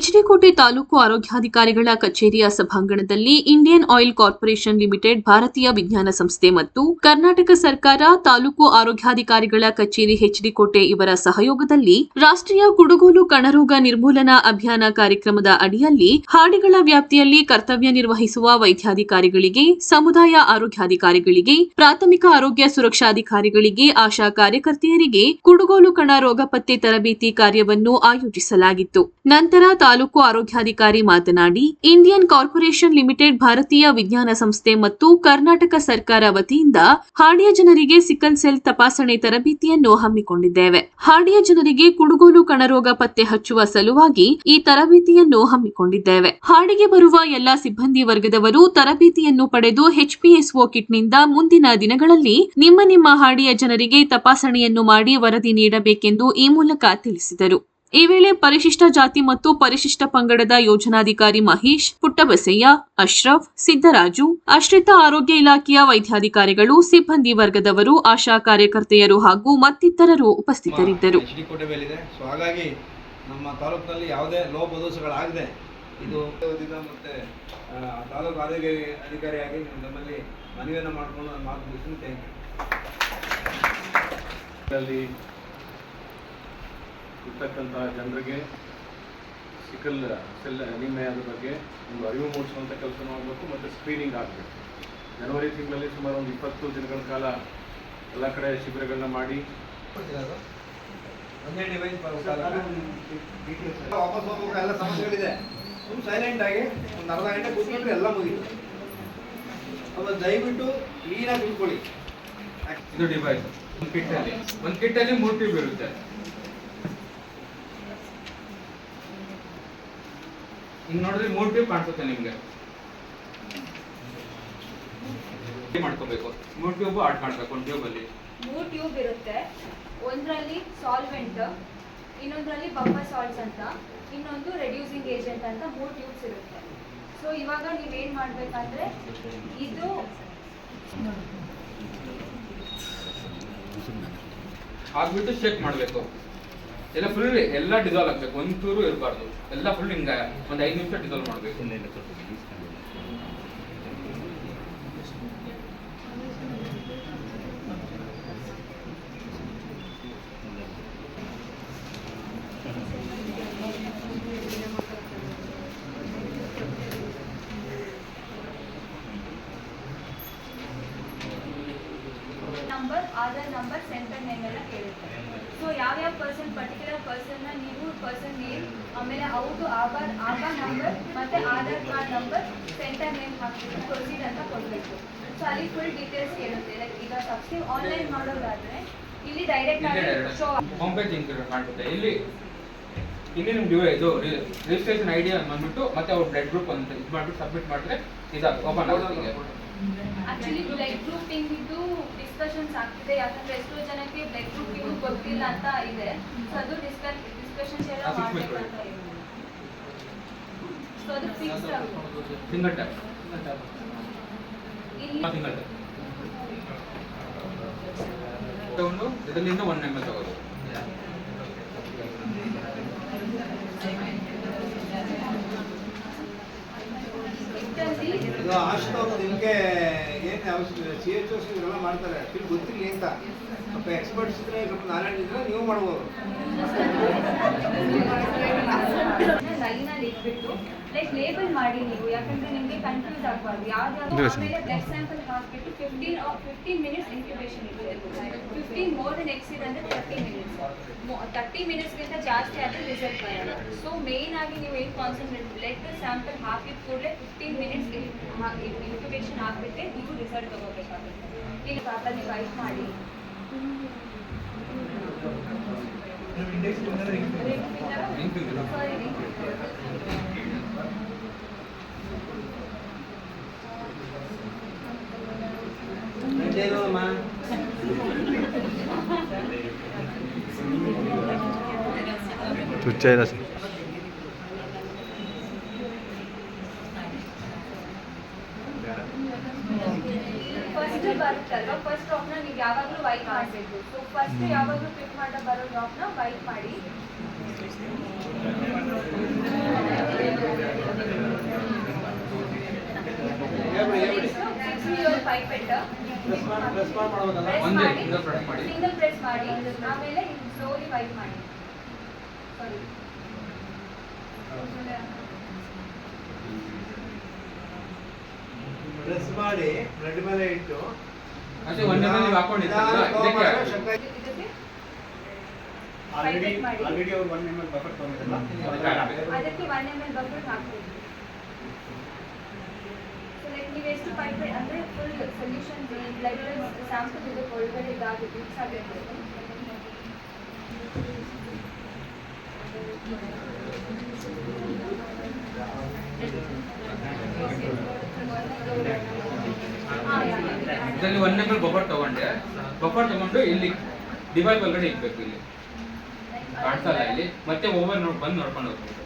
ಎಚ್ಡಿಕೋಟೆ ತಾಲೂಕು ಆರೋಗ್ಯಾಧಿಕಾರಿಗಳ ಕಚೇರಿಯ ಸಭಾಂಗಣದಲ್ಲಿ Indian oil corporation limited, ಭಾರತೀಯ ವಿಜ್ಞಾನ ಸಂಸ್ಥೆ ಮತ್ತು ಕರ್ನಾಟಕ ಸರ್ಕಾರ, ತಾಲೂಕು ಆರೋಗ್ಯಾಧಿಕಾರಿಗಳ ಕಚೇರಿ ಎಚ್ಡಿಕೋಟೆ ಇವರ ಸಹಯೋಗದಲ್ಲಿ ರಾಷ್ಟ್ರೀಯ ಕುಡುಗೋಲು ಕಣರೋಗ ನಿರ್ಮೂಲನಾ ಅಭಿಯಾನ ಕಾರ್ಯಕ್ರಮದ ಅಡಿಯಲ್ಲಿ ಹಾಡಿಗಳ ವ್ಯಾಪ್ತಿಯಲ್ಲಿ ಕರ್ತವ್ಯ ನಿರ್ವಹಿಸುವ ವೈದ್ಯಾಧಿಕಾರಿಗಳಿಗೆ, ಸಮುದಾಯ ಆರೋಗ್ಯಾಧಿಕಾರಿಗಳಿಗೆ, ಪ್ರಾಥಮಿಕ ಆರೋಗ್ಯ ಸುರಕ್ಷಾಧಿಕಾರಿಗಳಿಗೆ ಆಶಾ ಕಾರ್ಯಕರ್ತೆಯರಿಗೆ ಕುಡುಗೋಲು ಕಣ ರೋಗ ಪತ್ತೆ ತರಬೇತಿ ಕಾರ್ಯವನ್ನು ಆಯೋಜಿಸಲಾಗಿತ್ತು. ನಂತರ ತಾಲೂಕು ಆರೋಗ್ಯಾಧಿಕಾರಿ ಮಾತನಾಡಿ, ಇಂಡಿಯನ್ ಕಾರ್ಪೊರೇಷನ್ ಲಿಮಿಟೆಡ್ ಭಾರತೀಯ ವಿಜ್ಞಾನ ಸಂಸ್ಥೆ ಮತ್ತು ಕರ್ನಾಟಕ ಸರ್ಕಾರ ವತಿಯಿಂದ ಹಾಡಿಯ ಜನರಿಗೆ ಸಿಕಲ್ ಸೆಲ್ ತಪಾಸಣೆ ತರಬೇತಿಯನ್ನು ಹಮ್ಮಿಕೊಂಡಿದ್ದೇವೆ. ಹಾಡಿಯ ಜನರಿಗೆ ಕುಡುಗೋಲು ಕಣರೋಗ ಪತ್ತೆ ಹಚ್ಚುವ ಸಲುವಾಗಿ ಈ ತರಬೇತಿಯನ್ನು ಹಮ್ಮಿಕೊಂಡಿದ್ದೇವೆ. ಹಾಡಿಗೆ ಬರುವ ಎಲ್ಲಾ ಸಿಬ್ಬಂದಿ ವರ್ಗದವರು ತರಬೇತಿಯನ್ನು ಪಡೆದು ಎಚ್ಪಿಎಸ್ಒ ಕಿಟ್ನಿಂದ ಮುಂದಿನ ದಿನಗಳಲ್ಲಿ ನಿಮ್ಮ ನಿಮ್ಮ ಹಾಡಿಯ ಜನರಿಗೆ ತಪಾಸಣೆಯನ್ನು ಮಾಡಿ ವರದಿ ನೀಡಬೇಕೆಂದು ಈ ಮೂಲಕ ತಿಳಿಸಿದರು. ಈ ವೇಳೆ ಪರಿಶಿಷ್ಟ ಜಾತಿ ಮತ್ತು ಪರಿಶಿಷ್ಟ ಪಂಗಡದ ಯೋಜನಾಧಿಕಾರಿ ಮಹೇಶ್ ಪುಟ್ಟಬಸಯ್ಯ ಅಶ್ರಫ್ ಸಿದ್ದರಾಜು ಆಶ್ರಿತ ಆರೋಗ್ಯ ಇಲಾಖೆಯ ವೈದ್ಯಾಧಿಕಾರಿಗಳು ಸಿಬ್ಬಂದಿ ವರ್ಗದವರು ಆಶಾ ಕಾರ್ಯಕರ್ತೆಯರು ಹಾಗೂ ಮತ್ತಿತರರು ಉಪಸ್ಥಿತರಿದ್ದರು. ನಮ್ಮ ತಾಲೂಕಿನಲ್ಲಿ ಯಾವುದೇ ಲೋಪದೋಷಗಳಾಗದೆ ಇದು ಮತ್ತೆ ತಾಲೂಕು ಆರೋಗ್ಯ ಅಧಿಕಾರಿಯಾಗಿ ನಮ್ಮಲ್ಲಿ ಮನವಿಯನ್ನು ಮಾಡಿಕೊಂಡು ನಾನು ಮಾತು ಮುಗಿಸಿ ಥ್ಯಾಂಕ್ ಯು ಇರ್ತಕ್ಕಂಥ ಜನರಿಗೆ ಸಿಕಲ್ ಸೆಲ್ ಅನಿಮಯದ ಬಗ್ಗೆ ಒಂದು ಅರಿವು ಮೂಡಿಸುವಂಥ ಕೆಲಸ ಮಾಡಬೇಕು ಮತ್ತು ಸ್ಕ್ರೀನಿಂಗ್ ಆಗಬೇಕು. ಜನವರಿ ತಿಂಗಳಲ್ಲಿ ಸುಮಾರು ಒಂದು ಇಪ್ಪತ್ತು ದಿನಗಳ ಕಾಲ ಎಲ್ಲ ಕಡೆ ಶಿಬಿರಗಳನ್ನ ಮಾಡಿ. ಒಂದೇ ಡಿವೈಸ್ ವಾಪಸ್ ಹೋಗ್ಬೇಕು ಎಲ್ಲ ಸಮಸ್ಯೆಗಳಿದೆ. ಸೈಲೆಂಟ್ ಆಗಿ ಒಂದು ಅರ್ಧ ಗಂಟೆ ಕೂತ್ಕೊಂಡ್ರೆ ಎಲ್ಲ ಮುಗಿತು. ಅವಾಗ ದಯವಿಟ್ಟು ಕ್ಲೀನಾಗಿ ತಿಳ್ಕೊಳ್ಳಿ ಇದು ಡಿವೈಸ್ ಒಂದು ಕಿಟ್ಟಲ್ಲಿ ಒಂದು ಕಿಟ್ಟಲ್ಲಿ ಮೂರು ಟ್ಯೂಬ್ ಇರುತ್ತೆ. ಹಿಂಗ್ ನೋಡಿದ್ರೆ ಮೂರು ಟ್ಯೂಬ್ ಕಾಣಿಸುತ್ತೆ ನಿಮಗೆ. ಮಾಡ್ಕೋಬೇಕು. ಮೂರು ಟ್ಯೂಬ್ ಆಡ್ ಮಾಡ್ಬೇಕು ಒಂದು ಟ್ಯೂಬ್ ಅಲ್ಲಿ. ಮೂರು ಟ್ಯೂಬ್ ಇರುತ್ತೆ. ಒಂದರಲ್ಲಿ ಸಾಲ್ವೆಂಟ್ ಇನ್ನೊಂದರಲ್ಲಿ ಬಫರ್ ಸಾಲ್ಟ್ಸ್ ಅಂತ ಇನ್ನೊಂದು ರೆಡ್ಯೂಸಿಂಗ್ ಏಜೆಂಟ್ ಅಂತ ಮೂರು ಟ್ಯೂಬ್ಸ್ ಇರುತ್ತೆ. ಸೊ ಇವಾಗ ನೀವೇನು ಮಾಡಬೇಕಂದ್ರೆ ಇದು ಹಾಕ್ಬಿಟ್ಟು ಚೆಕ್ ಮಾಡಬೇಕು. ಎಲ್ಲ ಫುಲ್ ಎಲ್ಲ ಡಿಸಾಲ್ವ್ ಆಗ್ಬೇಕು. ಒಂದು ಚೂರು ಇರಬಾರ್ದು. ಎಲ್ಲ ಫುಲ್ ಹಿಂಗ ಒಂದು ಐದು ನಿಮಿಷ ಡಿಸಾಲ್ವ್ ಮಾಡಬೇಕು. Number Aadhaar number center name ಎಲ್ಲ ಕೇಳುತ್ತೆ. ಸೊ ಯಾವ ಪರ್ಸನ್ ಪರ್ಟಿಕ್ಯುಲರ್ ಪರ್ಸನ್ನ ನೀವು ಪರ್ಸನ್ ನೇಮ್ ಆಮೇಲೆ ಅವ್ರದ್ದು ಆಧಾರ್ ಆಧಾರ್ ನಂಬರ್ ಮತ್ತೆ Aadhaar card number center name ಹಾಕ್ಬಿಟ್ಟು ಪ್ರೊಸೀಡ್ ಅಂತ ಕೊಡಬೇಕು. ಸೊ ಅಲ್ಲಿ ಫುಲ್ ಡೀಟೇಲ್ಸ್ ಕೇಳುತ್ತೆ. ಲೈಕ್ ಈಗ ಸಬ್ಸ್ಕ್ರೈಬ್ ಆನ್ಲೈನ್ ಮಾಡೋದಾದ್ರೆ ಇಲ್ಲಿ ಡೈರೆಕ್ಟ್ ಆಗಿ ಶೋ ಹೋಮ್ ಪೇಜ್ ಕಾಣಿಸುತ್ತೆ ಇಲ್ಲಿ ಇಲ್ಲಿ ನಿಮ್ಗೆ ಇವೆ ಇದು ರಿಜಿಸ್ಟ್ರೇಷನ್ ಐಡಿ ಬಂದ್ಬಿಟ್ಟು ಮತ್ತೆ ಅವ್ರ ಬ್ಲಡ್ ಗ್ರೂಪ್ ಅಂತ ಇದು ಮಾಡ್ಬಿಟ್ಟು ಸಬ್ಮಿಟ್ ಮಾಡಿದ್ರೆ ಇದು ಓಪನ್ ಆಗುತ್ತೆ. ಆಕ್ಚುಲಿ ಬ್ಲಡ್ ಗ್ರೂಪ್ ಇದು ಡಿಸ್ಕಷನ್ಸ್ ಆಗ್ತಿದೆ ಯಾಕಂದ್ರೆ ಎಷ್ಟೋ ಜನಕ್ಕೆ ಬ್ಲಡ್ ಗ್ರೂಪ್ ಇದು ಗೊತ್ತಿಲ್ಲ ಅಂತ ಇದೆ. ಸೊ ಅದು ಡಿಸ್ಕಸ್ ಡಿಸ್ಕಷನ್ಸ್ ಎಲ್ಲ ಮಾಡಬೇಕಂತ ಇದೆ ಸೊ ಅದು ಫಿಕ್ಸ್ ಸಿಂಗಲ್ ಟ್ಯಾಪ್ ಇಲ್ಲಿ ಸಿಂಗಲ್ ಟ್ಯಾಪ್ ಇದರಿಂದ ಒನ್ ಎಂ ಎಲ್ ತಗೋದು ಇದ್ರಲ್ಲಿ ಇದು ಆಶುತವರು ನಿಮಗೆ ಏನು ಅವಶ್ಯಕ ಸಿ ಎಚ್ ಓಸ್ ಇವರೆಲ್ಲ ಮಾಡ್ತಾರೆ ಆ್ಯಕ್ಚುಲಿ ಗೊತ್ತಿಲ್ಲ ಅಂತ ಸ್ವಲ್ಪ ಎಕ್ಸ್ಪರ್ಟ್ಸ್ ಇದ್ರೆ ಸ್ವಲ್ಪ ನಾಲೆಡ್ಜ್ ಇದ್ರೆ ನೀವು ಮಾಡ್ಬೋದು ಲೈನಲ್ಲಿ ಇಟ್ಬಿಟ್ಟು ಲೈಕ್ ಲೇಬಲ್ ಮಾಡಿ ನೀವು ಯಾಕಂದ್ರೆ ನಿಮಗೆ ಕನ್ಫ್ಯೂಸ್ ಆಗಬಾರ್ದು ಯಾವ್ದಾದ್ರು ಆಮೇಲೆ ಬ್ಲಡ್ ಸ್ಯಾಂಪಲ್ ಹಾಕ್ಬಿಟ್ಟು ಫಿಫ್ಟೀನ್ ಫಿಫ್ಟೀನ್ ಮಿನಿಟ್ಸ್ ಇನ್ಕ್ಯುಬೇಷನ್ ಇದೆ ಫಿಫ್ಟೀನ್ ಮೋರ್ ದೆನ್ ಎಕ್ಸಿಡ್ ಅಂದ್ರೆ ತರ್ಟಿ ಮಿನಿಟ್ಸ್ ತರ್ಟಿ ಮಿನಿಟ್ಸ್ಗಿಂತ ಜಾಸ್ತಿ ಆದರೆ ರಿಸಲ್ಟ್ ಬರಲ್ಲ ಸೊ ಮೇನ್ ಆಗಿ ನೀವು ಏನು ಕಾನ್ಸಂಟ್ರೇಟ್ ಬ್ಲಡ್ ಸ್ಯಾಂಪಲ್ ಹಾಕಿದ ಕೂಡಲೇ ಫಿಫ್ಟೀನ್ ಮಿನಿಟ್ಸ್ ಇನ್ಕ್ಯುಬೇಷನ್ ಹಾಕ್ಬಿಟ್ಟೆ ನೀವು ರಿಸಲ್ಟ್ ತಗೋಬೇಕಾಗುತ್ತೆ ಇಲ್ಲಿ ಪ್ರಾಪರ್ಲಿ ವೈಟ್ ಮಾಡಿ ಸಾರಿ ತುಚ್ಚಾಯಿಲ್ಲ ಸರ್ ಫಸ್ಟ್ ಬರುತ್ತಲ್ವಾ ಫಸ್ಟ್ ಆಫ್ನ ನೀವು ಯಾವಾಗಲೂ ವೈಟ್ ಮಾಡಬೇಕು. ಸೊ ಫಸ್ಟ್ ಯಾವಾಗಲೂ ಪಿಕ್ ಮಾಡ ಬರೋ ಡ್ರಾಪ್ನ ವೈಪ್ ಮಾಡಿ. ಪೈಪೆಟ್ ಪ್ರೆಸ್ ಮಾಡಿ ಪ್ರೆಸ್ ಮಾಡಿ ಮಾಡ್ಬೇಕಲ್ಲ? ಒಂದೇ ಮಾಡಿ ಪ್ರೆಸ್ ಮಾಡಿ. ಸಿಂಗಲ್ ಪ್ರೆಸ್ ಮಾಡಿ. ಆಮೇಲೆ ಸ್ಲೋಲಿ ವೈಪ್ ಮಾಡಿ. ಸಾರಿ ಪ್ರೆಸ್ ಮಾಡಿ ಬ್ಲಡ್ ಮೇಲೆ ಇಟ್ಟು. ಅಷ್ಟೇ ಒಂದೇ ಮೇಲೆ ನೀವು ಇದಕ್ಕೆ? ಆಲ್ರೆಡಿ. ಆಲ್ರೆಡಿ ಅವರು 1 ಎಂಎಲ್ ಬಫರ್ ತಗೊಂಡಿದ್ದಲ್ಲ ಅದಕ್ಕೆ one M L buffer like ನೀವು ಎಷ್ಟು ಪೈಪ್ ಅಂದರೆ ಫುಲ್ ಸೊಲ್ಯೂಷನ್ ಬ್ಲಡ್ ಸ್ಯಾಂಪಲ್ ಇದೆ ಒಳಗಡೆ ಇದಾಗುತ್ತೆ ಮಿಕ್ಸ್ ಆಗಿರ್ಬೋದು ಇದರಲ್ಲಿ ಒನ್ ಎಂ ಎಲ್ ಬಫರ್ ತಗೊಂಡೆ ಬಫರ್ ತಗೊಂಡು ಇಲ್ಲಿ ಡಿವೈಡ್ ಒಳಗಡೆ ಇಕ್ಬೇಕು ಇಲ್ಲಿ. ಕಾಣ್ಸಲ್ಲ ಇಲ್ಲಿ ಮತ್ತೆ ಓವರ್ ನೋಡಿ ಬಂದು ನೋಡ್ಕೊಂಡು ಹೋಗ್ಬೇಕು.